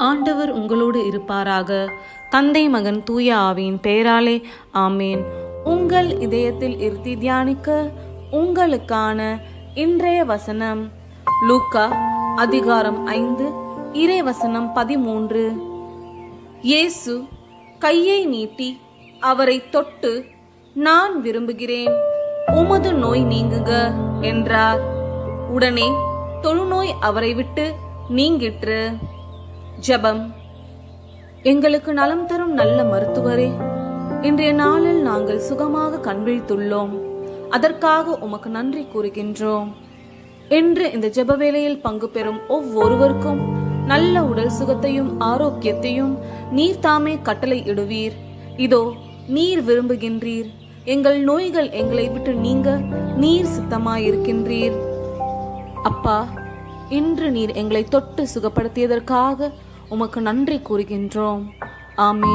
ஆண்டவர் உங்களோடு இருப்பாராக. தந்தை மகன் தூய ஆவியின் பெயராலே ஆமேன். உங்கள் இதயத்தில் இருத்தி தியானிக்க உங்களுக்கான இன்றைய வசனம் லூக்கா அதிகாரம் ஐந்து இறை வசனம் பதிமூன்று. இயேசு கையை நீட்டி அவரை தொட்டு நான் விரும்புகிறேன் உமது நோய் நீங்குக என்றார். உடனே தொழுநோய் அவரை விட்டு நீங்கிற்று. ஜெபம். எங்களுக்கு நலம் தரும் நல்ல மருத்துவரே இன்றைய நாளில் நாங்கள் சுகமாக கண்விழித்துள்ளோம் அதற்காக உமக்கு நன்றி கூறுகின்றோம். இன்று இந்த ஜெப வேலையில் பங்கு பெறும் ஒவ்வொருவருக்கும் நல்ல உடல் சுகத்தையும் ஆரோக்கியத்தையும் நீர் தாமே கட்டளை இடுவீர். இதோ நீர் விரும்புகின்றீர். எங்கள் நோய்கள் எங்களை விட்டு நீங்க நீர் சித்தமாயிருக்கின்றீர். அப்பா இன்று நீர் எங்களை தொட்டு சுகப்படுத்தியதற்காக உமக்கு நன்றி கூறுகின்றோம். ஆமே